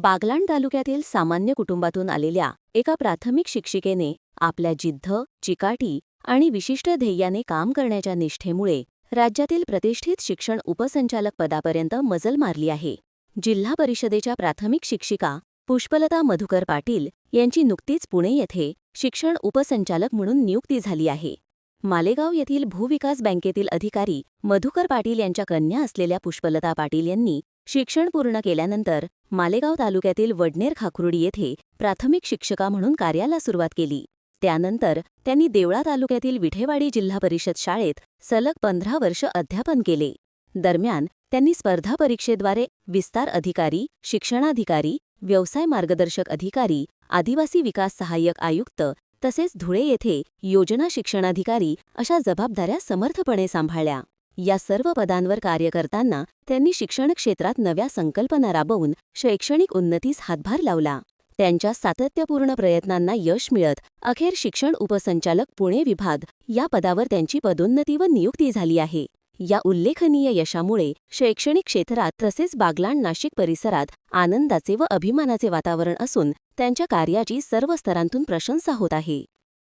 बागलाण तालुक्यातील सामान्य कुटुंबातून आलेल्या एका प्राथमिक शिक्षिकेने आपल्या जिद्द चिकाटी आणि विशिष्ट ध्येयाने काम करण्याच्या निष्ठेमुळे राज्यातील प्रतिष्ठित शिक्षण उपसंचालक पदापर्यंत मजल मारली आहे. जिल्हा परिषदेच्या प्राथमिक शिक्षिका पुष्पलता मधुकर पाटील यांची नुकतीच पुणे येथे शिक्षण उपसंचालक म्हणून नियुक्ती झाली आहे. मालेगाव येथील भूविकास बँकेतील अधिकारी मधुकर पाटील यांच्या कन्या असलेल्या पुष्पलता पाटील यांनी शिक्षण पूर्ण केल्यानंतर मालेगाव तालुक्यातील वडनेर खाकुर्डी येथे प्राथमिक शिक्षका म्हणून कार्याला सुरुवात केली. त्यानंतर त्यांनी देवळा तालुक्यातील विठेवाडी जिल्हा परिषद शाळेत सलग पंधरा वर्ष अध्यापन केले. दरम्यान त्यांनी स्पर्धा परीक्षेद्वारे विस्तार अधिकारी शिक्षणाधिकारी व्यवसाय मार्गदर्शक अधिकारी आदिवासी विकास सहाय्यक आयुक्त तसेच धुळे येथे योजना शिक्षणाधिकारी अशा जबाबदाऱ्या समर्थपणे सांभाळल्या. या सर्व पदांवर कार्य करताना त्यांनी शिक्षण क्षेत्रात नव्या संकल्पना राबवून शैक्षणिक उन्नतीस हातभार लावला. त्यांच्या सातत्यपूर्ण प्रयत्नांना यश मिळत अखेर शिक्षण उपसंचालक पुणे विभाग या पदावर त्यांची पदोन्नती व नियुक्ती झाली आहे. या उल्लेखनीय यशामुळे शैक्षणिक क्षेत्रात तसेच बागलाण नाशिक परिसरात आनंदाचे व अभिमानाचे वातावरण असून त्यांच्या कार्याची सर्व स्तरांतून प्रशंसा होत आहे.